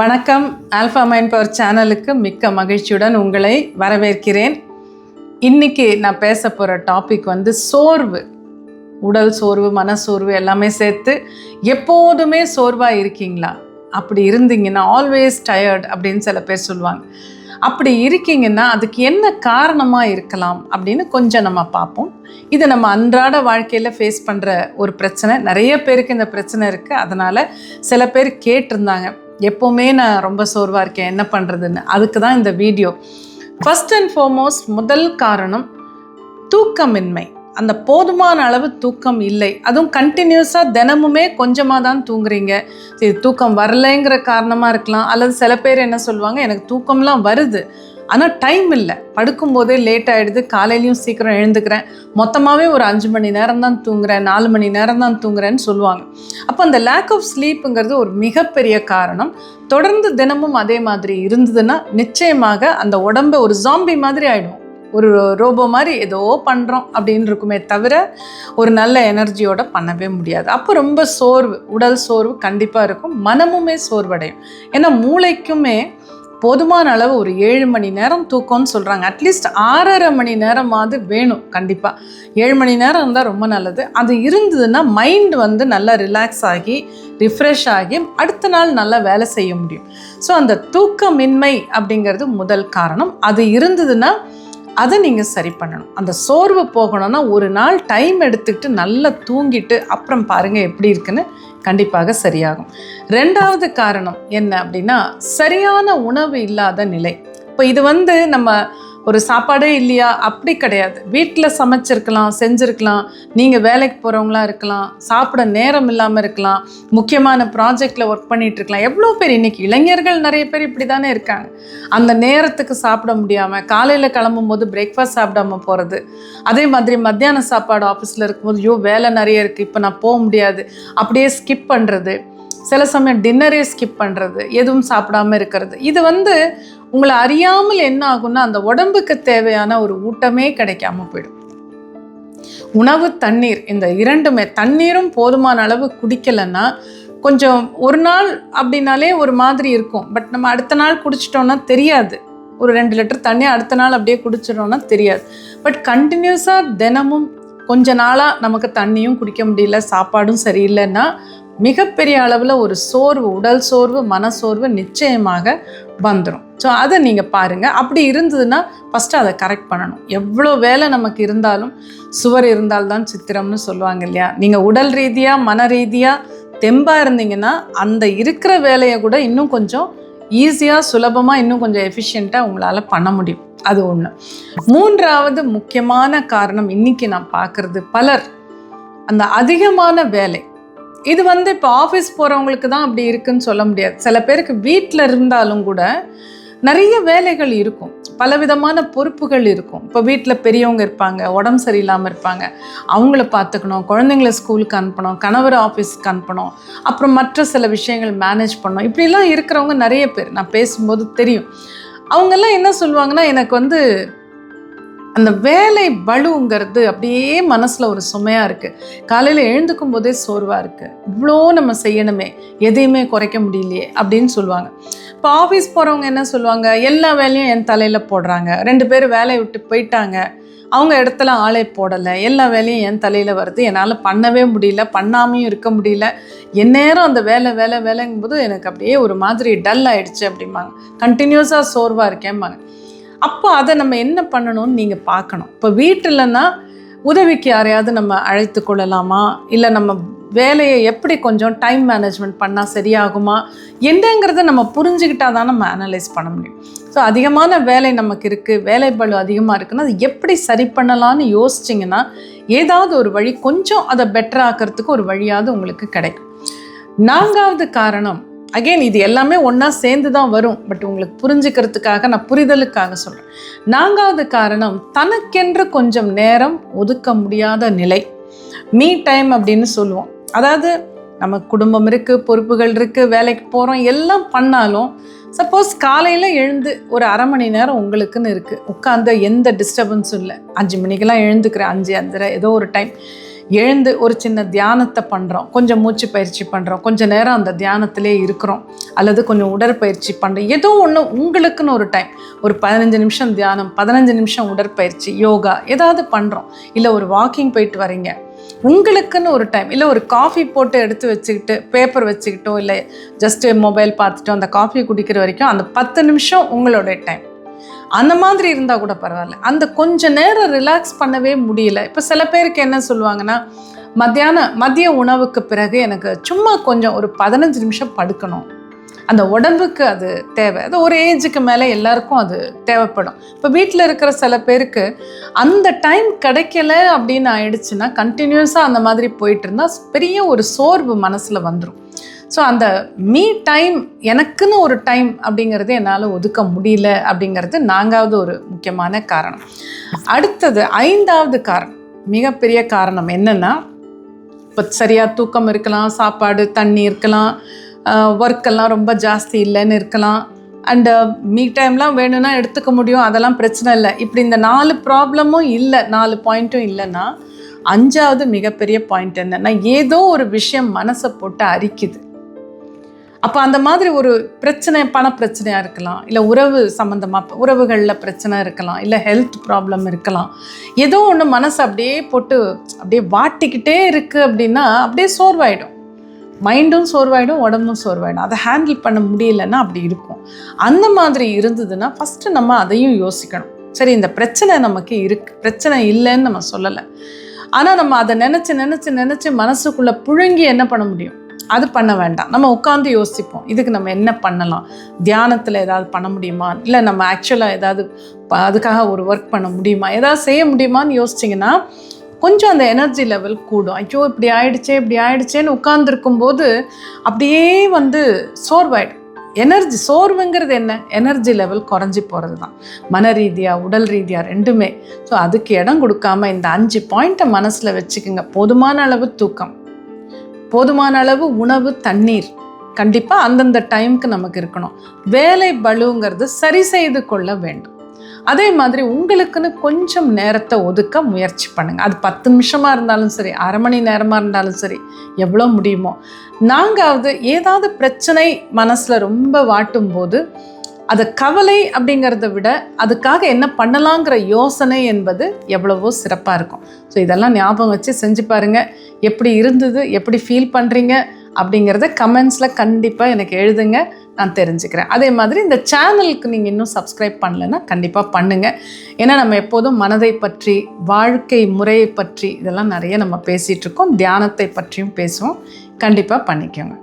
வணக்கம். Alpha mind power சேனலுக்கு மிக்க மகிழ்ச்சியுடன் உங்களை வரவேற்கிறேன். இன்றைக்கி நான் பேச போகிற டாபிக் வந்து சோர்வு. உடல் சோர்வு மனசோர்வு எல்லாமே சேர்த்து எப்போதுமே சோர்வாக இருக்கீங்களா? அப்படி இருந்தீங்கன்னா ஆல்வேஸ் டயர்ட் அப்படின்னு சில பேர் சொல்லுவாங்க. அப்படி இருக்கீங்கன்னா அதுக்கு என்ன காரணமாக இருக்கலாம் அப்படின்னு கொஞ்சம் நம்ம பார்ப்போம். இது நம்ம அன்றாட வாழ்க்கையில் ஃபேஸ் பண்ணுற ஒரு பிரச்சனை. நிறைய பேருக்கு இந்த பிரச்சனை இருக்குது அதனால் சில பேர் கேட்டிருந்தாங்க. எப்போவுமே நான் ரொம்ப சோர்வாக இருக்கேன். என்ன பண்ணுறதுன்னு அதுக்கு தான் இந்த வீடியோ. ஃபஸ்ட் அண்ட் ஃபார்மோஸ்ட் முதல் காரணம் தூக்கமின்மை. அந்த போதுமான அளவு தூக்கம் இல்லை. அதுவும் கண்டினியூஸாக தினமுமே கொஞ்சமாக தான் தூங்குறீங்க. சரி தூக்கம் வரலைங்கிற காரணமாக இருக்கலாம். அல்லது சில பேர் என்ன சொல்லுவாங்க எனக்கு தூக்கம்லாம் வருது. ஆனால் டைம் இல்லை. படுக்கும்போதே லேட் ஆகிடுது காலையிலையும் சீக்கிரம் எழுந்துக்கிறேன். மொத்தமாகவே ஒரு அஞ்சு மணி நேரம் தான் தூங்குறேன். நாலு மணி நேரம் தான் தூங்குறேன்னு சொல்லுவாங்க. அப்போ அந்த லேக் ஆஃப் ஸ்லீப்புங்கிறது ஒரு மிகப்பெரிய காரணம். தொடர்ந்து தினமும் அதே மாதிரி இருந்ததுன்னா நிச்சயமாக அந்த உடம்பு ஒரு ஜாம்பி மாதிரி ஆகிடும் ஒரு ரோபோ மாதிரி ஏதோ பண்ணுறோம் அப்படின்னு இருக்குமே தவிர ஒரு நல்ல எனர்ஜியோட பண்ணவே முடியாது. அப்போ ரொம்ப சோர்வு உடல் சோர்வு கண்டிப்பாக இருக்கும். மனமுமே சோர்வடையும். ஏன்னா மூளைக்குமே போதுமான அளவு ஒரு ஏழு மணி நேரம் தூக்கம்னு சொல்கிறாங்க அட்லீஸ்ட் ஆறரை மணி நேரமாவது வேணும் கண்டிப்பாக ஏழு மணி நேரம் இருந்தால் ரொம்ப நல்லது. அது இருந்ததுன்னா மைண்ட் வந்து நல்லா ரிலாக்ஸ் ஆகி ரிஃப்ரெஷ் ஆகி அடுத்த நாள் நல்லா வேலை செய்ய முடியும். ஸோ அந்த தூக்கமின்மை அப்படிங்கிறது முதல் காரணம். அது இருந்ததுன்னா அதை நீங்கள் சரி பண்ணணும். அந்த சோர்வு போகணும்னா ஒரு நாள் டைம் எடுத்துக்கிட்டு நல்லா தூங்கிட்டு அப்புறம் பாருங்கள் எப்படி இருக்குன்னு கண்டிப்பாக சரியாகும். ரெண்டாவது காரணம் என்ன அப்படின்னா சரியான உணவு இல்லாத நிலை. இப்போ இது வந்து நம்ம ஒரு சாப்பாடே இல்லையா? அப்படி கிடையாது. வீட்டில் சமைச்சிருக்கலாம் செஞ்சுருக்கலாம். நீங்கள் வேலைக்கு போகிறவங்களா இருக்கலாம். சாப்பிட நேரம் இல்லாமல் இருக்கலாம். முக்கியமான ப்ராஜெக்டில் ஒர்க் பண்ணிட்டு இருக்கலாம். எவ்வளோ பேர் இன்றைக்கி இளைஞர்கள் நிறைய பேர் இப்படி தானே இருக்காங்க. அந்த நேரத்துக்கு சாப்பிட முடியாமல் காலையில் கிளம்பும் போது பிரேக்ஃபாஸ்ட் சாப்பிடாம போகிறது அதே மாதிரி மத்தியான சாப்பாடு ஆஃபீஸில் இருக்கும்போது ஐயோ வேலை நிறைய இருக்குது இப்போ நான் போக முடியாது. அப்படியே ஸ்கிப் பண்ணுறது சில சமயம் டின்னரே ஸ்கிப் பண்ணுறது எதுவும் சாப்பிடாம இருக்கிறது. இது வந்து உங்களை அறியாமல் என்ன ஆகும்னா அந்த உடம்புக்கு தேவையான ஒரு ஊட்டமே கிடைக்காம போயிடும். உணவு தண்ணீர் இந்த இரண்டுமே தண்ணீரும் போதுமான அளவு குடிக்கலைன்னா கொஞ்சம் ஒரு நாள் அப்படின்னாலே ஒரு மாதிரி இருக்கும். பட் நம்ம அடுத்த நாள் குடிச்சிட்டோம்னா தெரியாது. ஒரு ரெண்டு லிட்டர் தண்ணி அடுத்த நாள் அப்படியே குடிச்சிட்டோம்னா தெரியாது. பட் கண்டினியூஸாக தினமும் கொஞ்ச நாளாக நமக்கு தண்ணியும் குடிக்க முடியல சாப்பாடும் சரியில்லைன்னா மிகப்பெரிய அளவில் ஒரு சோர்வு உடல் சோர்வு மனசோர்வு நிச்சயமாக வந்துடும் ஸோ அதை நீங்கள் பாருங்கள் அப்படி இருந்ததுன்னா ஃபஸ்ட்டு அதை கரெக்ட் பண்ணணும். எவ்வளோ வேலை நமக்கு இருந்தாலும் சுவர் இருந்தால்தான் சித்திரம்னு சொல்லுவாங்க இல்லையா? நீங்கள் உடல் ரீதியாக மன ரீதியாக தெம்பாக இருந்தீங்கன்னா அந்த இருக்கிற வேலையை கூட இன்னும் கொஞ்சம் ஈஸியாக சுலபமாக இன்னும் கொஞ்சம் எஃபிஷியண்ட்டாக உங்களால் பண்ண முடியும். அது ஒன்று மூன்றாவது முக்கியமான காரணம் இன்றைக்கி நான் பார்க்குறது பலர். அந்த அதிகமான வேலை இது வந்து இப்போ ஆஃபீஸ் போகிறவங்களுக்கு தான் அப்படி இருக்குன்னு சொல்ல முடியாது. சில பேருக்கு வீட்டில் இருந்தாலும் கூட நிறைய வேலைகள் இருக்கும். பலவிதமான பொறுப்புகள் இருக்கும். இப்போ வீட்டில் பெரியவங்க இருப்பாங்க உடம்பு சரியில்லாமல் இருப்பாங்க. அவங்கள பார்த்துக்கணும் குழந்தைங்கள ஸ்கூலுக்கு அனுப்பணும் கணவர் ஆஃபீஸ்க்கு அனுப்பணும் அப்புறம் மற்ற சில விஷயங்கள் மேனேஜ் பண்ணணும். இப்படிலாம் இருக்கிறவங்க நிறைய பேர். நான் பேசும்போது தெரியும். அவங்கெல்லாம் என்ன சொல்லுவாங்கன்னா எனக்கு வந்து அந்த வேலை பலுங்கிறது அப்படியே மனசில் ஒரு சுமையாக இருக்குது காலையில் எழுந்துக்கும் போதே சோர்வாக இருக்குது இவ்வளோ நம்ம செய்யணுமே எதையுமே குறைக்க முடியலையே அப்படின்னு சொல்லுவாங்க. இப்போ ஆஃபீஸ் போகிறவங்க என்ன சொல்லுவாங்க? எல்லா வேலையும் என் தலையில் போடுறாங்க. ரெண்டு பேர் வேலையை விட்டு போயிட்டாங்க. அவங்க இடத்துல ஆளை போடலை. எல்லா வேலையும் என் தலையில் வருது. என்னால் பண்ணவே முடியல. பண்ணாமையும் இருக்க முடியல. எந்நேரம் அந்த வேலை வேலை வேலைங்கும்போது எனக்கு அப்படியே ஒரு மாதிரி டல் ஆகிடுச்சு அப்படிம்பாங்க. கண்டினியூஸாக சோர்வாக இருக்கேன்பாங்க அப்போ அதை நம்ம என்ன பண்ணணும்னு நீங்கள் பார்க்கணும். இப்போ வீட்டிலன்னா உதவிக்கு யாரையாவது நம்ம அழைத்து கொள்ளலாமா? இல்லை நம்ம வேலையை எப்படி கொஞ்சம் டைம் மேனேஜ்மெண்ட் பண்ணால் சரியாகுமா? என்னங்கிறத நம்ம புரிஞ்சுக்கிட்டால் தான் நம்ம அனலைஸ் பண்ண முடியும். ஸோ அதிகமான வேலை நமக்கு இருக்குது வேலை பளு அதிகமாக இருக்குன்னா அது எப்படி சரி பண்ணலான்னு யோசிச்சிங்கன்னா ஏதாவது ஒரு வழி கொஞ்சம் அதை பெட்டர் ஆக்கிறதுக்கு ஒரு வழியாவது உங்களுக்கு கிடைக்கும். நான்காவது காரணம் அகெயின் இது எல்லாமே ஒன்றா சேர்ந்து தான் வரும். பட் உங்களுக்கு புரிஞ்சுக்கிறதுக்காக நான் புரிதலுக்காக சொல்கிறேன் நான்காவது காரணம் தனக்கென்று கொஞ்சம் நேரம் ஒதுக்க முடியாத நிலை. மீ டைம் அப்படின்னு சொல்லுவோம். அதாவது நம்ம குடும்பம் இருக்குது பொறுப்புகள் இருக்குது வேலைக்கு போகிறோம் எல்லாம் பண்ணாலும் சப்போஸ் காலையில் எழுந்து ஒரு அரை மணி நேரம் உங்களுக்குன்னு இருக்குது உட்காந்து எந்த டிஸ்டர்பன்ஸும் இல்லை. அஞ்சு மணிக்கெல்லாம் எழுந்துக்கிறேன் அஞ்சு அஞ்சரை ஏதோ ஒரு டைம் எழுந்து ஒரு சின்ன தியானத்தை பண்ணுறோம் கொஞ்சம் மூச்சு பயிற்சி பண்ணுறோம் கொஞ்சம் நேரம் அந்த தியானத்திலே இருக்கிறோம். அல்லது கொஞ்சம் உடற்பயிற்சி பண்ணுறோம் ஏதோ ஒன்று உங்களுக்குன்னு ஒரு டைம் ஒரு பதினஞ்சு நிமிஷம் தியானம் பதினஞ்சு நிமிஷம் உடற்பயிற்சி யோகா ஏதாவது பண்ணுறோம் இல்லை ஒரு வாக்கிங் போயிட்டு வரீங்க. உங்களுக்குன்னு ஒரு டைம் இல்லை ஒரு காஃபி போட்டு எடுத்து வச்சுக்கிட்டு பேப்பர் வச்சுக்கிட்டோ இல்லை ஜஸ்ட்டு மொபைல் பார்த்துட்டோ அந்த காஃபி குடிக்கிற வரைக்கும் அந்த பத்து நிமிஷம் உங்களோட டைம் அந்த மாதிரி இருந்தால் கூட பரவாயில்ல. அந்த கொஞ்சம் நேரம் ரிலாக்ஸ் பண்ணவே முடியல. இப்போ சில பேருக்கு என்ன சொல்லுவாங்கன்னா மத்தியான மதிய உணவுக்கு பிறகு எனக்கு சும்மா கொஞ்சம் ஒரு பதினஞ்சு நிமிஷம் படுக்கணும். அந்த உடம்புக்கு அது தேவை. அது ஒரு ஏஜுக்கு மேலே எல்லாருக்கும் அது தேவைப்படும். இப்போ வீட்டில் இருக்கிற சில பேருக்கு அந்த டைம் கிடைக்கல அப்படின்னு ஆயிடுச்சுன்னா கண்டினியூஸாக அந்த மாதிரி போயிட்டு இருந்தால் பெரிய ஒரு சோர்வு மனசில் வந்துடும் ஸோ அந்த மீ டைம் எனக்குன்னு ஒரு டைம் அப்படிங்கிறது என்னால் ஒதுக்க முடியல அப்படிங்கிறது நான்காவது ஒரு முக்கியமான காரணம். அடுத்தது ஐந்தாவது காரணம். மிகப்பெரிய காரணம் என்னென்னா இப்போ சரியாக தூக்கம் இருக்கலாம் சாப்பாடு தண்ணி இருக்கலாம் ஒர்க்கெல்லாம் ரொம்ப ஜாஸ்தி இல்லைன்னு இருக்கலாம் அண்டு மீ uh, டைம்லாம் வேணும்னா எடுத்துக்க முடியும் அதெல்லாம் பிரச்சனை இல்லை. இப்படி இந்த நாலு ப்ராப்ளமும் இல்லை நாலு பாயிண்ட்டும் இல்லைன்னா அஞ்சாவது மிகப்பெரிய பாயிண்ட் நான் ஏதோ ஒரு விஷயம் மனசை போட்டு அரிக்குது. அப்போ அந்த மாதிரி ஒரு பிரச்சனை பண பிரச்சனையாக இருக்கலாம் இல்லை உறவு சம்மந்தமாக உறவுகளில் பிரச்சனை இருக்கலாம் இல்லை ஹெல்த் ப்ராப்ளம் இருக்கலாம். ஏதோ ஒன்று மனசு அப்படியே போட்டு அப்படியே வாட்டிக்கிட்டே இருக்குது அப்படின்னா அப்படியே சோர்வாயிடும். மைண்டும் சோர்வாயிடும் உடம்பும் சோர்வாயிடும். அதை ஹேண்டில் பண்ண முடியலன்னா அப்படி இருக்கும். அந்த மாதிரி இருந்ததுன்னா ஃபஸ்ட்டு நம்ம அதையும் யோசிக்கணும். சரி இந்த பிரச்சனை நமக்கு இருக்கு பிரச்சனை இல்லைன்னு நம்ம சொல்லலை. ஆனால் நம்ம அதை நினச்சி நினச்சி நினச்சி மனசுக்குள்ளே புழுங்கி என்ன பண்ண முடியும்? அது பண்ண வேண்டாம். நம்ம உட்காந்து யோசிப்போம். இதுக்கு நம்ம என்ன பண்ணலாம்? தியானத்தில் ஏதாவது பண்ண முடியுமா? இல்லை நம்ம ஆக்சுவலாக ஏதாவது அதுக்காக ஒரு ஒர்க் பண்ண முடியுமா? ஏதாவது செய்ய முடியுமான்னு யோசிச்சிங்கன்னா கொஞ்சம் அந்த எனர்ஜி லெவல் கூடும். ஐயோ இப்படி ஆயிடுச்சே இப்படி ஆயிடுச்சேன்னு உட்கார்ந்துருக்கும் போது அப்படியே வந்து சோர்வாயிடும். எனர்ஜி சோர்வுங்கிறது என்ன? எனர்ஜி லெவல் குறைஞ்சி போகிறது தான் மன ரீதியாக உடல் ரீதியாக ரெண்டுமே. ஸோ அதுக்கு இடம் கொடுக்காம இந்த அஞ்சு பாயிண்ட்டை மனசில் வச்சுக்கோங்க. போதுமான அளவு தூக்கம் போதுமான அளவு உணவு தண்ணீர். கண்டிப்பாக அந்தந்த டைமுக்கு நமக்கு இருக்கணும். வேலை பலுங்கிறது சரி செய்து கொள்ள வேண்டும். அதே மாதிரி உங்களுக்குன்னு கொஞ்சம் நேரத்தை ஒதுக்க முயற்சி பண்ணுங்கள் அது பத்து நிமிஷமாக இருந்தாலும் சரி அரை மணி நேரமாக இருந்தாலும் சரி எவ்வளோ முடியுமோ. நான்காவது ஏதாவது பிரச்சனை மனசில் ரொம்ப வாட்டும் போது அது கவலை அப்படிங்கிறத விட அதுக்காக என்ன பண்ணலாங்கிற யோசனை என்பது எவ்வளவோ சிறப்பாக இருக்கும். ஸோ இதெல்லாம் ஞாபகம் வச்சு செஞ்சு பாருங்கள் எப்படி இருந்தது எப்படி ஃபீல் பண்ணுறீங்க அப்படிங்கிறத கமெண்ட்ஸில் கண்டிப்பாக எனக்கு எழுதுங்க. நான் தெரிஞ்சுக்கிறேன். அதே மாதிரி இந்த சேனலுக்கு நீங்கள் இன்னும் சப்ஸ்கிரைப் பண்ணலைன்னா கண்டிப்பாக பண்ணுங்கள் ஏன்னா நம்ம எப்போதும் மனதை பற்றி வாழ்க்கை முறையை பற்றி இதெல்லாம் நிறைய நம்ம பேசிகிட்ருக்கோம் தியானத்தை பற்றியும் பேசுவோம். கண்டிப்பாக பண்ணிக்கோங்க.